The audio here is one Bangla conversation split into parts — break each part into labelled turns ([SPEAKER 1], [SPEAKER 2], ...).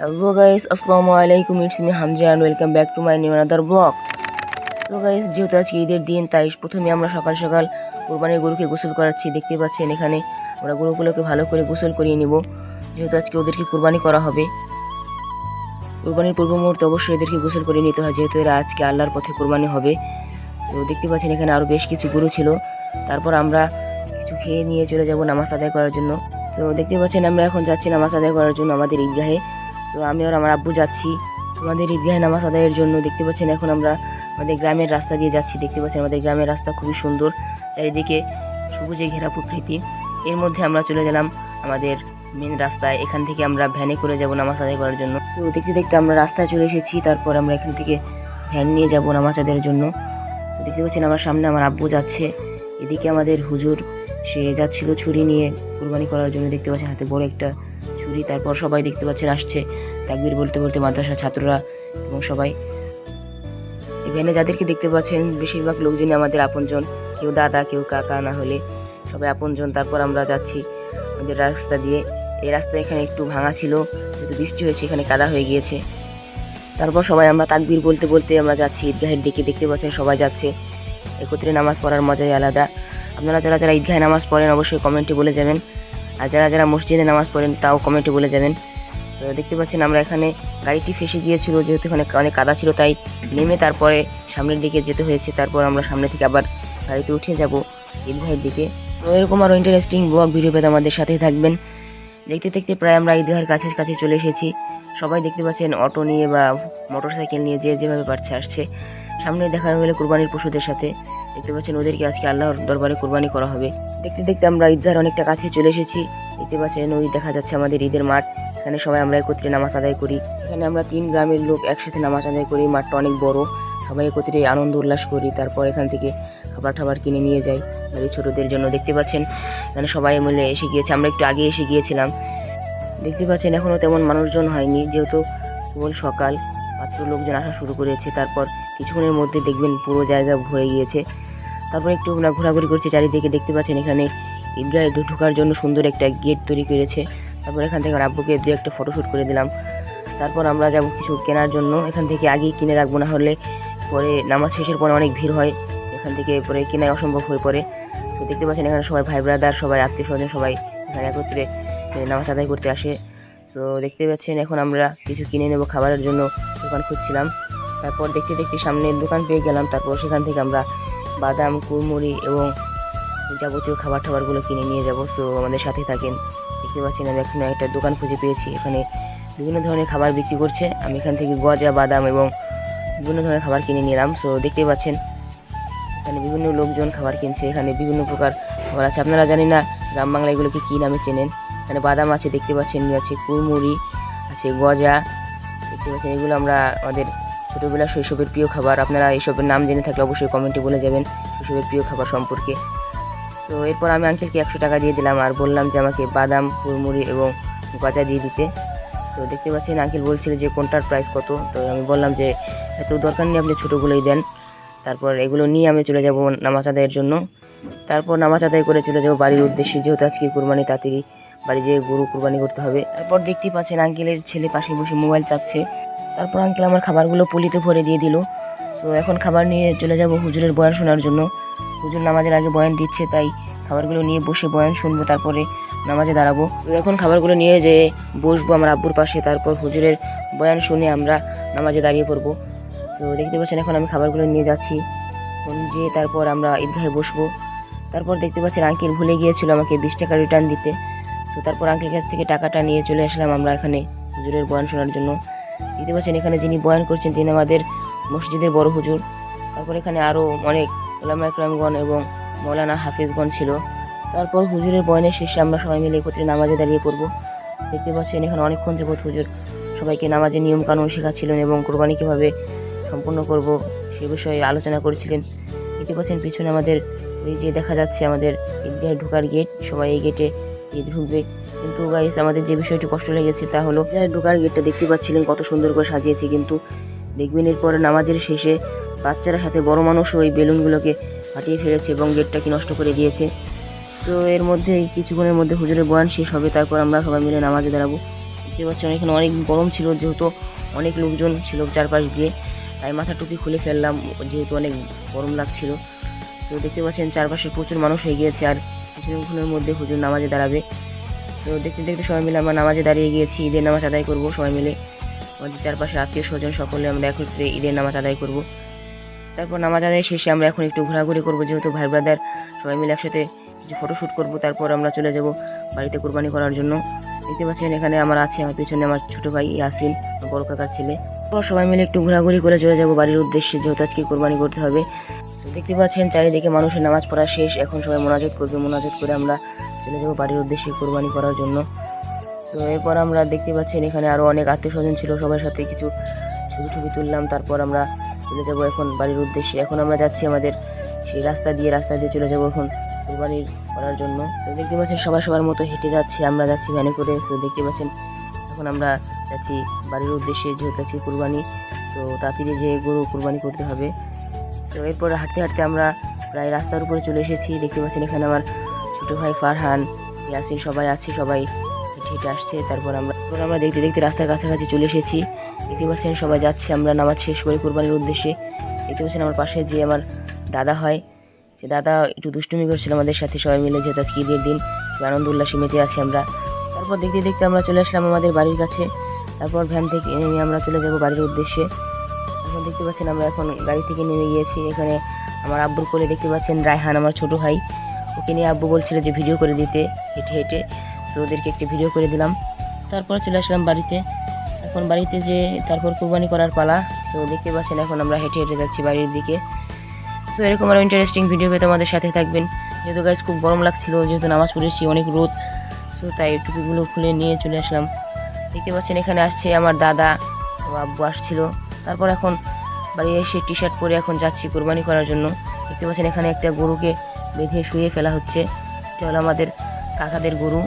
[SPEAKER 1] হ্যালো গাইস আসসালামু আলাইকুম it's me Hamza and welcome back to my new another blog তো গাইস যেহেতু আজকে ঈদের দিন, তাই প্রথমে আমরা সকাল সকাল কোরবানির গরুকে গোসল করাচ্ছি। দেখতে পাচ্ছেন এখানে আমরা গরুগুলোকে ভালো করে গোসল করিয়ে নিব। যেহেতু আজকে ওদেরকে কোরবানি করা হবে। কোরবানির পূর্ব মুহূর্তে অবশ্যই এদেরকে গোসল করে নিতে হয়, যেহেতু এরা আজকে আল্লাহর পথে কোরবানি হবে। তো দেখতে পাচ্ছেন এখানে আরও বেশ কিছু গরু ছিল। তারপর আমরা কিছু খেয়ে নিয়ে চলে যাব নামাজ আদায় করার জন্য। তো দেখতে পাচ্ছেন আমরা এখন যাচ্ছি নামাজ আদায় করার জন্য আমাদের ঈদগাহে। তো আমি আর আমার আব্বু যাচ্ছি। আমাদের ঈদগাহে নামাজ আদায়ের জন্য দেখতে পাচ্ছেন এখন আমরা আমাদের গ্রামের রাস্তা দিয়ে যাচ্ছি। দেখতে পাচ্ছেন আমাদের গ্রামের রাস্তা খুবই সুন্দর, চারিদিকে সবুজে ঘেরা প্রকৃতি। এর মধ্যে আমরা চলে গেলাম আমাদের মেন রাস্তায়। এখান থেকে আমরা ভ্যানে করে যাব নামাজ আদায় করার জন্য। তো দেখতে দেখতে আমরা রাস্তায় চলে এসেছি, তারপর আমরা এখান থেকে ভ্যান নিয়ে যাব নামাজ আদায়ের জন্য। তো দেখতে পাচ্ছেন আমার সামনে আমার আব্বু যাচ্ছে। এদিকে আমাদের হুজুর, সে যাচ্ছিল ছুরি নিয়ে কুরবানি করার জন্য। দেখতে পাচ্ছেন হাতে বড় একটা ছুরি তারপর সবাই দেখতে পাচ্ছেন আসছে তাকবির বলতে বলতে মাদ্রাসার ছাত্ররা এবং সবাই। ভ্যানে যাদেরকে দেখতে পাচ্ছেন, বেশিরভাগ লোকজনই আমাদের আপনজন, কেউ দাদা, কেউ কাকা, না হলে সবাই আপনজন। তারপর আমরা যাচ্ছি আমাদের রাস্তা দিয়ে। এই রাস্তা এখানে একটু ভাঙা ছিল, যেহেতু বৃষ্টি হয়েছে, এখানে কাদা হয়ে গিয়েছে। তারপর সবাই আমরা তাকবির বলতে বলতে আমরা যাচ্ছি, ঈদগাহের দিকে দেখতে পাচ্ছেন সবাই যাচ্ছে। একত্রে নামাজ পড়ার মজাই আলাদা। আপনারা যারা যারা ঈদগাহে নামাজ পড়েন, অবশ্যই কমেন্টে বলে যাবেন। আর যারা যারা মসজিদে নামাজ পড়েন, তাও কমেন্টে বলে যাবেন। তো দেখতে পাচ্ছেন আমরা এখানে গাড়িটি ফেসে গিয়েছিল, যেহেতু এখানে অনেক কাদা ছিল, তাই নেমে তারপরে সামনের দিকে যেতে হয়েছে। তারপর আমরা সামনে থেকে আবার গাড়িতে উঠে যাব ঈদগাহের দিকে। তো এরকম আরও ইন্টারেস্টিং ব্লগ ভিডিও পেতে আমাদের সাথেই থাকবেন। দেখতে দেখতে প্রায় আমরা ঈদগাহের কাছে কাছে চলে এসেছি। সবাই দেখতে পাচ্ছেন অটো নিয়ে বা মোটর সাইকেল নিয়ে যে যেভাবে পারছে আসছে। সামনে দেখা গেলে কোরবানির পশুদের সাথে। দেখতে পাচ্ছেন ওদেরকে আজকে আল্লাহর দরবারে কোরবানি করা হবে। দেখতে দেখতে আমরা ঈদগার অনেকটা কাছে চলে এসেছি। দেখতে পাচ্ছেন ওই দেখা যাচ্ছে আমাদের ঈদের মাঠ। এখানে সবাই আমরা একত্রে নামাজ আদায় করি। এখানে আমরা তিন গ্রামের লোক একসাথে নামাজ আদায় করি। মাঠটা অনেক বড়। সবাই একত্রে আনন্দ উল্লাস করি, তারপর এখান থেকে খাবার টাবার কিনে নিয়ে যাই বাড়ির ছোটদের জন্য। দেখতে পাচ্ছেন, এখানে সবাই মিলে এসে গিয়েছে। আমরা একটু আগে এসে গিয়েছিলাম। দেখতে পাচ্ছেন এখনও তেমন মানুষজন হয়নি, যেহেতু কেবল সকাল। মাত্র লোকজন আসা শুরু করেছে। তারপর কিছুক্ষণের মধ্যে দেখবেন পুরো জায়গা ভরে গিয়েছে। তারপর একটু আমরা ঘোরাঘুরি করছি, চারিদিকে দেখতে পাচ্ছেন এখানে ঈদগাহে ঢোকার জন্য সুন্দর একটা গেট তৈরি করেছে। তারপর এখান থেকে আব্বুকে দু একটা ফটোশ্যুট করে দিলাম। তারপর আমরা যাব কিছু কেনার জন্য। এখান থেকে আগেই কিনে রাখব, না হলে পরে নামাজ শেষের পরে অনেক ভিড় হয়। এখান থেকে পরে কেনাই অসম্ভব হয়ে পড়ে। তো দেখতে পাচ্ছেন এখানে সবাই ভাই ব্রাদার সবাই আত্মীয় স্বজন সবাই এখানে একত্রে নামাজ আদায় করতে আসে। তো দেখতে পাচ্ছেন, এখন আমরা কিছু কিনে নেব, খাবারের জন্য দোকান খুঁজছিলাম। তারপর দেখতে দেখতে সামনে দোকান পেয়ে গেলাম। তারপর সেখান থেকে আমরা বাদাম, কুড়মুড়ি এবং যাবতীয় খাবার টাবারগুলো কিনে নিয়ে যাব। সো আমাদের সাথে থাকেন। দেখতে পাচ্ছেন, আমি এখানে একটা দোকান খুঁজে পেয়েছি। এখানে বিভিন্ন ধরনের খাবার বিক্রি করছে। আমি এখান থেকে গজা, বাদাম এবং বিভিন্ন ধরনের খাবার কিনে নিলাম সো দেখতে পাচ্ছেন, এখানে বিভিন্ন লোকজন খাবার কিনছে। এখানে বিভিন্ন প্রকার খাবার আছে। আপনারা জানি না, গ্রাম বাংলা এগুলোকে কী নামে চেনেন? এখানে বাদাম আছে, দেখতে পাচ্ছেন আছে কুড়মুড়ি, আছে গজা, দেখতে পাচ্ছেন এগুলো আমরা আমাদের ছোটোবেলা শৈশবের প্রিয় খাবার। আপনারা এইসবের নাম জেনে থাকলে অবশ্যই কমেন্টে বলে যাবেন শৈশবের প্রিয় খাবার সম্পর্কে। তো এরপর আমি আঙ্কেলকে একশো টাকা দিয়ে দিলাম আর বললাম যে আমাকে বাদাম, কুড়মুড়ি এবং গজা দিয়ে দিতে। তো দেখতে পাচ্ছেন আঙ্কেল বলছিল যে কোনটার প্রাইস কত? তো আমি বললাম যে এত দরকার নেই, আপনি ছোটোগুলোই দেন। তারপর এগুলো নিয়ে আমি চলে যাব নামাজ আদায়ের জন্য। তারপর নামাজ আদায় করে চলে যাব বাড়ির উদ্দেশ্যে, যেহেতু আজকে কুরবানি তাড়াতাড়ি বাড়ি যেয়ে গরু কুরবানি করতে হবে। তারপর দেখতেই পাচ্ছেন আঙ্কেলের ছেলে পাশে বসে মোবাইল চাচ্ছে তারপর আঙ্কেল আমার খাবারগুলো পলিতে ভরে দিয়ে দিল। তো এখন খাবার নিয়ে চলে যাব হুজুরের বয়ান শোনার জন্য। হুজুর নামাজের আগে বয়ান দিচ্ছে, তাই খাবারগুলো নিয়ে বসে বয়ান শুনব, তারপরে নামাজে দাঁড়াবো। তো এখন খাবারগুলো নিয়ে যে বসবো আমার আব্বুর পাশে, তারপর হুজুরের বয়ান শুনে আমরা নামাজে দাঁড়িয়ে পড়ব। তো দেখতে পাচ্ছেন এখন আমি খাবারগুলো নিয়ে যাচ্ছি। যে তারপর আমরা ঈদগাহে বসবো। তারপর দেখতে পাচ্ছেন আঙ্কেল ভুলে গিয়েছিল আমাকে বিশ টাকা রিটার্ন দিতে। তারপর আঙ্কেলের কাছ থেকে টাকাটা নিয়ে চলে আসলাম আমরা এখানে হুজুরের বয়ান শোনার জন্য। দেখতে পাচ্ছেন এখানে যিনি বয়ান করছেন তিনি আমাদের মসজিদের বড় হুজুর। তারপর এখানে আরও অনেক ওলামা একরামগণ এবং মৌলানা হাফিজগণ ছিল। তারপর হুজুরের বয়ানের শেষে আমরা সবাই মিলে একত্রে নামাজে দাঁড়িয়ে পড়ব। দেখতে পাচ্ছেন এখানে অনেকক্ষণ যাবৎ হুজুর সবাইকে নামাজের নিয়ম কানুন শেখাচ্ছিলেন এবং কোরবানি কীভাবে সম্পন্ন করব সে বিষয়ে আলোচনা করেছিলেন। দেখতে পাচ্ছেন পিছনে আমাদের ওই যে দেখা যাচ্ছে আমাদের ঈদগাহে ঢোকার গেট সবাই এই গেটে ঈদ ঢুকবে? কিন্তু গাইস আমাদের যে বিষয়টি কষ্ট লেগেছে তা হলো ঢোকার গেটটা দেখতে পাচ্ছিলেন কত সুন্দর করে সাজিয়েছে কিন্তু দেখবেন এরপরে নামাজের শেষে বাচ্চারা সাথে বড় মানুষও ওই বেলুনগুলোকে ফাটিয়ে ফেলেছে এবং গেটটাকে নষ্ট করে দিয়েছে। সো এর মধ্যে কিছুক্ষণের মধ্যে হুজুরের বয়ান শেষ হবে, তারপর আমরা সবাই মিলে নামাজে দাঁড়াবো। দেখতে পাচ্ছেন এখানে অনেক গরম ছিল, যেহেতু অনেক লোকজন ছিল চারপাশ দিয়ে, তাই মাথা টুপি খুলে ফেললাম, যেহেতু অনেক গরম লাগছিল। তো দেখতে পাচ্ছেন চারপাশে প্রচুর মানুষ হয়ে গিয়েছে আর কিছুক্ষণের মধ্যে হুজুর নামাজে দাঁড়াবে। তো দেখতে দেখতে সবাই মিলে আমরা নামাজে দাঁড়িয়ে গিয়েছি, ঈদের নামাজ আদায় করব সবাই মিলে। আমাদের চারপাশে আত্মীয় স্বজন সকলে আমরা একত্রে ঈদের নামাজ আদায় করব। তারপর নামাজ আদায় শেষে আমরা এখন একটু ঘোরাঘুরি করব, যেহেতু ভাই ব্রাদার সবাই মিলে একসাথে কিছু ফটোশ্যুট করব, তারপর আমরা চলে যাব বাড়িতে কোরবানি করার জন্য। দেখতে পাচ্ছেন এখানে আমার আছে, আমার পিছনে আমার ছোট ভাই ইয়াসিন বড় কাকার ছেলে। তারপর সবাই মিলে একটু ঘোরাঘুরি করে চলে যাব বাড়ির উদ্দেশ্যে, যেহেতু আজকে কোরবানি করতে হবে। দেখতে পাচ্ছেন, চারিদিকে মানুষের নামাজ পড়া শেষ। এখন সবাই মোনাজাত করবে, মোনাজাত করে আমরা চলে যাব বাড়ির উদ্দেশ্যে কোরবানি করার জন্য। তো এরপর আমরা দেখতে পাচ্ছেন, এখানে আরও অনেক আত্মীয় স্বজন ছিল, সবার সাথে কিছু ছবি ছবি তুললাম। তারপর আমরা চলে যাব এখন বাড়ির উদ্দেশ্যে। এখন আমরা যাচ্ছি আমাদের সেই রাস্তা দিয়ে রাস্তা দিয়ে চলে যাব এখন কোরবানির করার জন্য। তো দেখতে পাচ্ছেন, সবাই সবার মতো হেঁটে যাচ্ছে, আমরা যাচ্ছি ভ্যানে করে তো দেখতে পাচ্ছেন, এখন আমরা যাচ্ছি বাড়ির উদ্দেশ্যে, যেহেতু আজকে কোরবানি। তো তাড়াতাড়ি যে গরু কোরবানি করতে হবে। তো এরপর হাঁটতে হাঁটতে আমরা প্রায় রাস্তার উপরে চলে এসেছি। দেখতে পাচ্ছেন এখানে আমার ছোটো ভাই ফারহান, ইয়াসিন সবাই আছে, সবাই হেঁটে আসছে। তারপর আমরা তারপর আমরা দেখতে দেখতে রাস্তার কাছাকাছি চলে এসেছি। দেখতে পাচ্ছেন সবাই যাচ্ছে, আমরা নামাজ শেষ করে কোরবানির উদ্দেশ্যে। দেখতে পাচ্ছেন আমার পাশে যে আমার দাদা হয়, সে দাদা একটু দুষ্টুমি করছিল আমাদের সাথে, সবাই মিলে যেহেতু আজকে ঈদের দিন আনন্দ উল্লাসে মেতে আছি আমরা। তারপর দেখতে দেখতে আমরা চলে আসলাম আমাদের বাড়ির কাছে। তারপর ভ্যান থেকে আমরা চলে যাব বাড়ির উদ্দেশ্যে। এখন দেখতে পাচ্ছেন আমরা এখন গাড়ি থেকে নেমে গিয়েছি। এখানে আমার আব্বুর কোলে দেখতে পাচ্ছেন রায়হান, আমার ছোট ভাই। ওকে নিয়ে আব্বু বলছিল যে ভিডিও করে দিতে, হেঁটে হেঁটে। তো ওদেরকে একটি ভিডিও করে দিলাম। তারপর চলে আসলাম বাড়িতে। এখন বাড়িতে যে তারপর কোরবানি করার পালা। তো দেখতে পাচ্ছেন এখন আমরা হেঁটে হেঁটে যাচ্ছি বাড়ির দিকে। তো এরকম আরও ইন্টারেস্টিং ভিডিও পেতে আমাদের সাথে থাকবেন। যেহেতু গাছ খুব গরম লাগছিল, যেহেতু নামাজ পড়েছি, অনেক রোদ। তো তাই টুপিগুলো খুলে নিয়ে চলে আসলাম। দেখতে পাচ্ছেন এখানে আসছে আমার দাদা আব্বু আসছিল। তারপর এখন বাড়ি এসে টি শার্ট পরে এখন যাচ্ছি কোরবানি করার জন্য। দেখতে পাচ্ছেন এখানে একটা গরুকে বেঁধে শুয়ে ফেলা হচ্ছে। এটা হলো আমাদের কাকাদের গরু।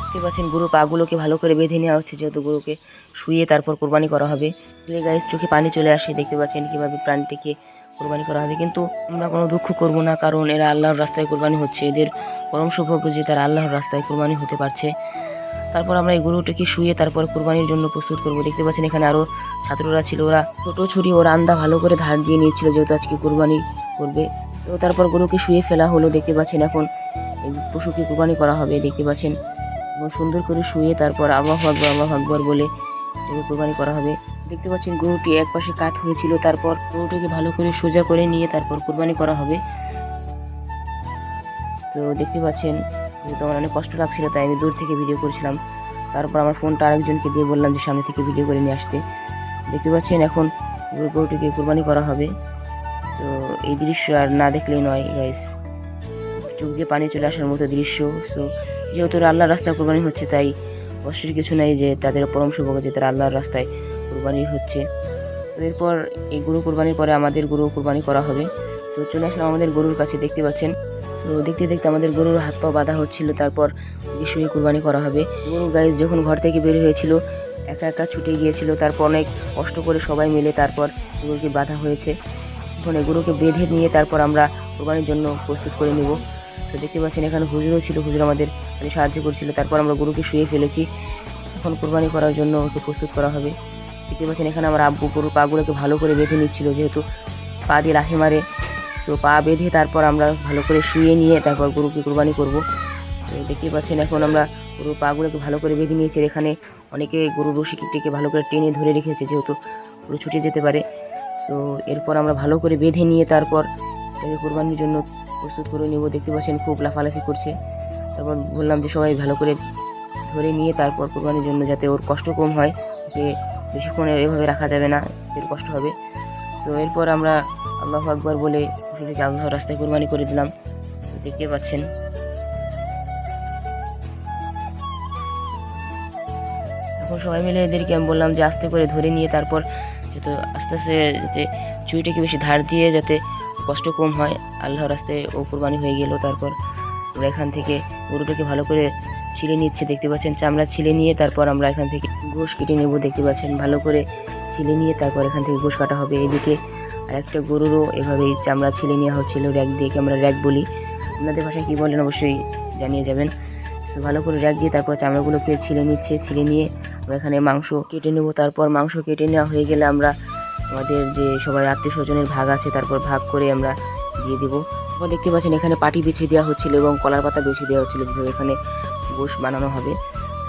[SPEAKER 1] দেখতে পাচ্ছেন গরু পাগুলোকে ভালো করে বেঁধে নেওয়া হচ্ছে, যেহেতু গরুকে শুয়ে তারপর কোরবানি করা হবে। গাইজ চোখে পানি চলে আসে, দেখতে পাচ্ছেন কীভাবে প্রাণটিকে কোরবানি করা হবে। কিন্তু আমরা কোনো দুঃখ করব না, কারণ এরা আল্লাহর রাস্তায় কোরবানি হচ্ছে। এদের পরম সৌভাগ্য যে তারা আল্লাহর রাস্তায় কোরবানি হতে পারছে। তারপর আমরা এই গরুটাকে শুয়ে তারপর কোরবানির জন্য প্রস্তুত করব। দেখতে পাচ্ছেন এখানে আরও ছাত্ররা ছিল, ওরা ছোটো ছুরি ও রান্দা ভালো করে ধার দিয়ে নিয়েছিল যেহেতু আজকে কোরবানি করবে। তো তারপর গরুকে শুয়ে ফেলা হলো, দেখতে পাচ্ছেন এখন পশুকে কোরবানি করা হবে, দেখতে পাচ্ছেন। এবং সুন্দর করে শুয়ে তারপর আবাহ আকবর আবাহ আকবর বলে এটাকে কোরবানি করা হবে। দেখতে পাচ্ছেন গরুটি এক পাশে কাত হয়েছিল, তারপর গরুটিকে ভালো করে সোজা করে নিয়ে তারপর কোরবানি করা হবে। তো দেখতে পাচ্ছেন যেহেতু আমার অনেক কষ্ট লাগছিল, তাই আমি দূর থেকে ভিডিও করছিলাম। তারপর আমার ফোনটা আরেকজনকে দিয়ে বললাম যে, সামনে থেকে ভিডিও করে নিয়ে আসতে। দেখতে পাচ্ছেন এখন গরুটিকে কোরবানি করা হবে। তো এই দৃশ্য আর না দেখলেই নয় গাইস চোখ দিয়ে পানি চলে আসার মতো দৃশ্য। সো যেহেতু আল্লাহর রাস্তায় কোরবানি হচ্ছে, তাই কষ্টের কিছু নাই যে, তাদের পরম সৌভাগ্য যে, তারা আল্লাহর রাস্তায় কোরবানি হচ্ছে। তো এরপর এই গরু কোরবানির পরে আমাদের গরু কোরবানি করা হবে। তো চলে আসলাম আমাদের গরুর কাছে, দেখতে পাচ্ছেন। তো দেখতে দেখতে আমাদের গরুর হাত পা বাঁধা হচ্ছিল, তারপর শুয়ে কোরবানি করা হবে। গরু গাইজ যখন ঘর থেকে বের হয়েছিল, একা একা ছুটে গিয়েছিল, তারপর অনেক কষ্ট করে সবাই মিলে তারপর গরুকে বাঁধা হয়েছে। এখন এই গরুকে বেঁধে নিয়ে তারপর আমরা কোরবানির জন্য প্রস্তুত করে নেব। তো দেখতে পাচ্ছেন এখানে হুজুরও ছিল, হুজুর আমাদের সাহায্য করছিল, তারপর আমরা গরুকে শুয়ে ফেলেছি। এখন কোরবানি করার জন্য ওকে প্রস্তুত করা হবে। দেখতে পাচ্ছেন এখানে আমার আব্বু গরুর পাগুলোকে ভালো করে বেঁধে নিচ্ছিল, যেহেতু পা দিয়ে লাথি মারে সো পা বেঁধে তারপর আমরা ভালো করে শুয়ে নিয়ে তারপর গরুকে কোরবানি করব। তো দেখতে পাচ্ছেন এখন আমরা গরুর পাগুলোকে ভালো করে বেঁধে নিয়েছি এখানে অনেকে গরুর রশিটিকে ভালো করে টেনে ধরে রেখেছে যেহেতু গরু ছুটে যেতে পারে। সো এরপর আমরা ভালো করে বেঁধে নিয়ে তারপর এটাকে কোরবানির জন্য প্রস্তুত করে নেব। দেখতে পাচ্ছেন খুব লাফালাফি করছে। তারপর বললাম যে সবাই ভালো করে ধরে নিয়ে তারপর কোরবানির জন্য যাতে ওর কষ্ট কম হয়, ওকে বেশিক্ষণ এভাবে রাখা যাবে না, এর কষ্ট হবে। সো এরপর আমরা আল্লাহ আকবর বলে পশুটিকে আল্লাহর রাস্তায় কোরবানি করে দিলাম। দেখতে পাচ্ছেন। এখন সবাই মিলে এদেরকে আমি বললাম যে আস্তে করে ধরে নিয়ে তারপর যাতে আস্তে আস্তে যাতে চুরিটাকে বেশি ধার দিয়ে যাতে কষ্ট কম হয়, আল্লাহর রাস্তায় ও কোরবানি হয়ে গেল। তারপর আমরা এখান থেকে গরুটাকে ভালো করে ছিলে নিচ্ছে, দেখতে পাচ্ছেন? চামড়া ছিলে নিয়ে তারপর আমরা এখান থেকে গোশ কেটে নেব, দেখতে পাচ্ছেন? ভালো করে ছিলে নিয়ে তারপর এখান থেকে গোশ কাটা হবে। এদিকে আর একটা গরুরও এভাবেই চামড়া ছিলে নেওয়া হচ্ছিল র্যাক দিয়ে আমরা র্যাক বলি? আপনাদের ভাষায় কী বলেন অবশ্যই জানিয়ে যাবেন। তো ভালো করে র্যাক দিয়ে তারপর চামড়াগুলোকে ছিলে নিচ্ছে, ছিলে নিয়ে আমরা এখানে মাংস কেটে নেব। তারপর মাংস কেটে নেওয়া হয়ে গেলে আমরা আমাদের যে সবাই আত্মীয় স্বজনের ভাগ আছে, তারপর ভাগ করে আমরা দিয়ে দেবো। আপনারা দেখতে পাচ্ছেন এখানে পাটি বেছে দেওয়া হচ্ছিল এবং কলার পাতা বেছে দেওয়া হচ্ছিল, যেভাবে এখানে গোশ বানানো হবে।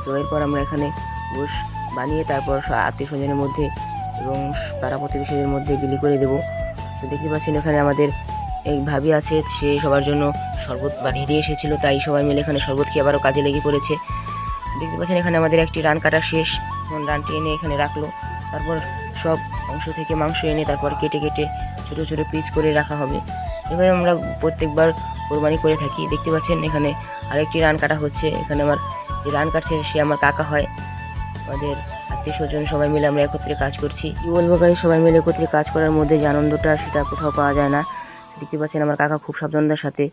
[SPEAKER 1] সো এরপর আমরা এখানে গোশ বানিয়ে তারপর আত্মীয় স্বজনের মধ্যে এবং পাড়া প্রতিবেশীদের মধ্যে বিলি করে দেবো। তো দেখতে পাচ্ছেন এখানে আমাদের এক ভাবি আছে, সে সবার জন্য শরবত বানিয়ে দিয়ে এসেছিল, তাই সবাই মিলে এখানে শরবত খেয়ে আবারও কাজে লেগে পড়েছে। দেখতে পাচ্ছেন এখানে আমাদের একটি রান কাটা শেষ এখন রানটি এনে এখানে রাখল। তারপর সব অংশ থেকে মাংস এনে তারপর কেটে কেটে ছোট ছোট পিস করে রাখা হবে। এভাবে আমরা প্রত্যেকবার কোরবানি করে থাকি। দেখতে পাচ্ছেন এখানে আরেকটি রান কাটা হচ্ছে। এখানে আমার যে রান কাটছে সে আমার কাকা হয়। আমাদের আত্মীয় স্বজন সবাই মিলে আমরা একত্রে কাজ করছি। কি বলব গাই সবাই মিলে একত্রে কাজ করার মধ্যে যে আনন্দটা, সেটা কোথাও পাওয়া যায় না। দেখতে পাচ্ছেন আমার কাকা খুব সাবধানতার সাথে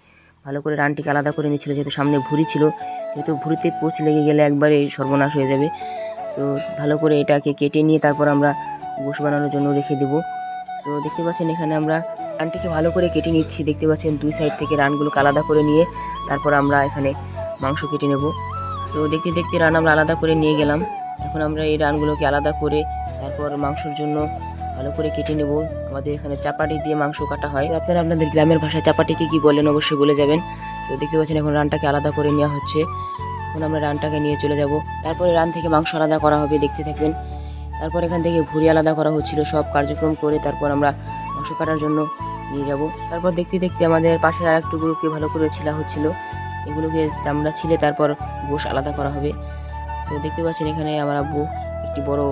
[SPEAKER 1] ভালো করে রানটিকে আলাদা করে নিচ্ছিল যেহেতু সামনে ভুড়ি ছিল। যেহেতু ভুড়িতে পোচ লেগে গেলে একবারে সর্বনাশ হয়ে যাবে। তো ভালো করে এটাকে কেটে নিয়ে তারপর আমরা গোশ বানানোর জন্য রেখে দেবো। তো দেখতে পাচ্ছেন এখানে আমরা রানটিকে ভালো করে কেটে নিচ্ছি। দেখতে পাচ্ছেন দুই সাইড থেকে রানগুলোকে আলাদা করে নিয়ে তারপর আমরা এখানে মাংস কেটে নেব। তো দেখতে দেখতে রান আমরা আলাদা করে নিয়ে গেলাম। এখন আমরা এই রানগুলোকে আলাদা করে তারপর মাংসের জন্য ভালো করে কেটে নেব। আমাদের এখানে চাপাটি দিয়ে মাংস কাটা হয়। আপনারা আপনাদের গ্রামের ভাষায় চাপাটিকে কি বলেন অবশ্যই বলে যাবেন। তো দেখতে পাচ্ছেন এখন রানটাকে আলাদা করে নেওয়া হচ্ছে। এখন আমরা রানটাকে নিয়ে চলে যাব। তারপরে রান থেকে মাংস আলাদা করা হবে, দেখতে থাকবেন। তারপর এখান থেকে ভুড়ি আলাদা করা হচ্ছিল, সব কার্যক্রম করে তারপর আমরা মাংস কাটার জন্য নিয়ে যাব। তারপর দেখতে দেখতে আমাদের পাশের আর ভালো করে ছিলা হচ্ছিল। এগুলোকে আমরা ছিলে তারপর গোশ আলাদা করা হবে। তো দেখতে পাচ্ছেন এখানে আমার আব্বু একটি বড়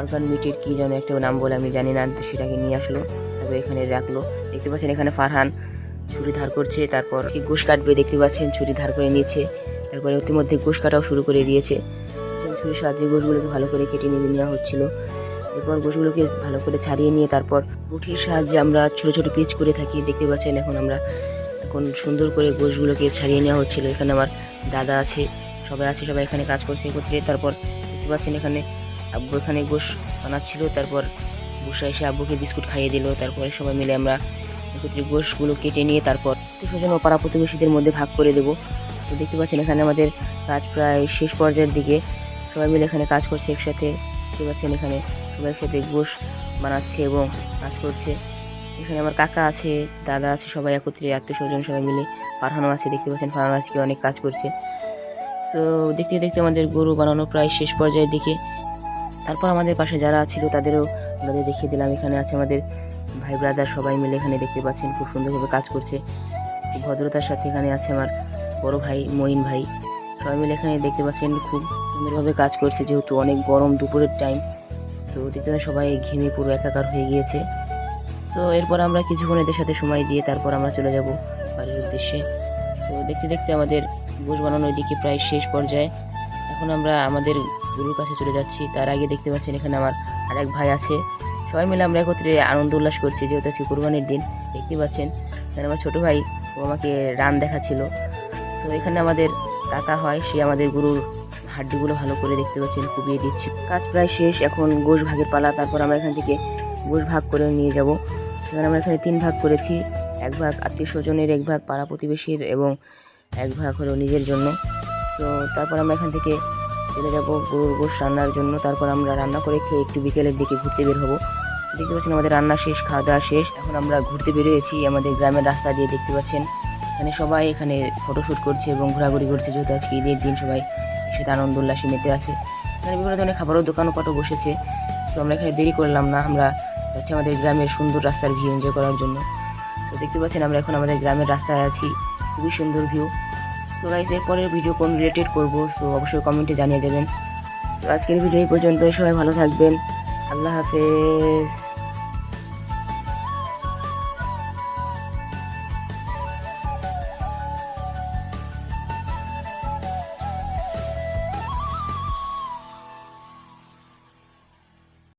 [SPEAKER 1] অর্গান মিটের কি যেন একটা নাম বলে, আমি জানি না সেটাকে নিয়ে আসলো, তারপর এখানে রাখল। দেখতে পাচ্ছেন এখানে ফারহান ছুরি ধার করছে, তারপর কি গোশ কাটবে, দেখতে পাচ্ছেন, ছুরি ধার করে নিয়েছে। তারপরে ইতিমধ্যে গোশ কাটাও শুরু করে দিয়েছে। ছুরির সাহায্যে গোশগুলোকে ভালো করে কেটে নিয়ে নেওয়া হচ্ছিল। এরপর গোশগুলোকে ভালো করে ছাড়িয়ে নিয়ে তারপর বুটির সাহায্যে আমরা ছোট ছোট পিচ করে থাকি, দেখতে পাচ্ছেন, এখন আমরা এখন সুন্দর করে গোশগুলোকে ছাড়িয়ে নেওয়া হচ্ছিল। এখানে আমার দাদা আছে সবাই আছে, সবাই এখানে কাজ করছে, একত্রে। তারপর দেখতে পাচ্ছেন এখানে আব্বু এখানে গোশ বানাচ্ছিল। তারপর বসে এসে আব্বুকে বিস্কুট খাইয়ে দিল। তারপরে সবাই মিলে আমরা একত্রে গোশগুলো কেটে নিয়ে তারপর স্বজন ও পাড়া প্রতিবেশীদের মধ্যে ভাগ করে দেবো। তো দেখতে পাচ্ছেন এখানে আমাদের কাজ প্রায় শেষ পর্যায়ের দিকে। সবাই মিলে এখানে কাজ করছে একসাথে। দেখতে পাচ্ছেন এখানে সবাই একসাথে গোশ বানাচ্ছে এবং কাজ করছে। এখানে আমার কাকা আছে, দাদা আছে সবাই একত্রে, আত্মীয় স্বজন সবাই মিলে পাঠানো আছে। দেখতে পাচ্ছেন ফারহানো আজকে অনেক কাজ করছে। সো দেখতে দেখতে আমাদের গরু বানানো প্রায় শেষ পর্যায়ের দিকে। তারপর আমাদের পাশে যারা ছিল, তাদেরও আমাদের দেখিয়ে দিলাম। এখানে আছে আমাদের ভাই ব্রাদার সবাই মিলে এখানে দেখতে পাচ্ছেন, খুব সুন্দরভাবে কাজ করছে। ভদ্রতার সাথে এখানে আছে আমার বড় ভাই, মঈন ভাই। সবাই মিলে এখানে দেখতে পাচ্ছেন, খুব সুন্দরভাবে কাজ করছে, যেহেতু অনেক গরম দুপুরের টাইম তো দেখতে সবাই ঘেমে পুরো একাকার হয়ে গিয়েছে। সো এরপর আমরা কিছুক্ষণ এদের সাথে সময় দিয়ে তারপর আমরা চলে যাব বাড়ির উদ্দেশ্যে। তো দেখতে দেখতে আমাদের গোশ বানানোর দিকে প্রায় শেষ পর্যায়ে। এখন আমরা আমাদের গুরুর কাছে চলে যাচ্ছি। তার আগে দেখতে পাচ্ছেন এখানে আমার আরেক ভাই আছে। সবাই মিলে আমরা একত্রে আনন্দ উল্লাস করছি, যেহেতু আজকে কোরবানির দিন। দেখতে পাচ্ছেন, এখানে আমার ছোটো ভাই ও আমাকে রান দেখাচ্ছিল। তো এখানে আমাদের কাকা হয়, সে আমাদের গরুর হাড্ডিগুলো ভালো করে দেখতে পাচ্ছেন কুবিয়ে দিচ্ছি। কাজ প্রায় শেষ, এখন গোশ ভাগের পালা। তারপর আমরা এখান থেকে গোশ ভাগ করে নিয়ে যাব। সেখানে আমরা এখানে তিন ভাগ করেছি। এক ভাগ আত্মীয় স্বজনের এক ভাগ পাড়া প্রতিবেশীর এবং এক ভাগ হলো নিজের জন্য। তো তারপর আমরা এখান থেকে চলে যাব গরুর গোশ রান্নার জন্য। তারপর আমরা রান্না করে খেয়ে একটু বিকেলের দিকে ঘুরতে বের হব। দেখতে পাচ্ছেন আমাদের রান্না শেষ, খাওয়া দাওয়া শেষ। এখন আমরা ঘুরতে বেরিয়েছি আমাদের গ্রামের রাস্তা দিয়ে দেখতে পাচ্ছেন। এখানে সবাই এখানে ফটোশ্যুট করছে এবং ঘোরাঘুরি করছে, যেহেতু আজকে ঈদের দিন, সবাই একসাথে আনন্দ উল্লাসে মেতে আছে। এখানে বিভিন্ন ধরনের খাবারও দোকানও পাটও বসেছে। তো আমরা এখানে দেরি করলাম না, আমরা যাচ্ছি আমাদের গ্রামের সুন্দর রাস্তার ভিউ এনজয় করার জন্য। তো দেখতে পাচ্ছেন আমরা এখন আমাদের গ্রামের রাস্তায় আছি। খুবই সুন্দর ভিউ সো গাইস এর পরের ভিডিও কোন রিলেটেড করব? সো অবশ্যই কমেন্টে জানিয়ে যাবেন। তো আজকের ভিডিও এই পর্যন্ত সবাই ভালো থাকবেন। আল্লাহ হাফেজ।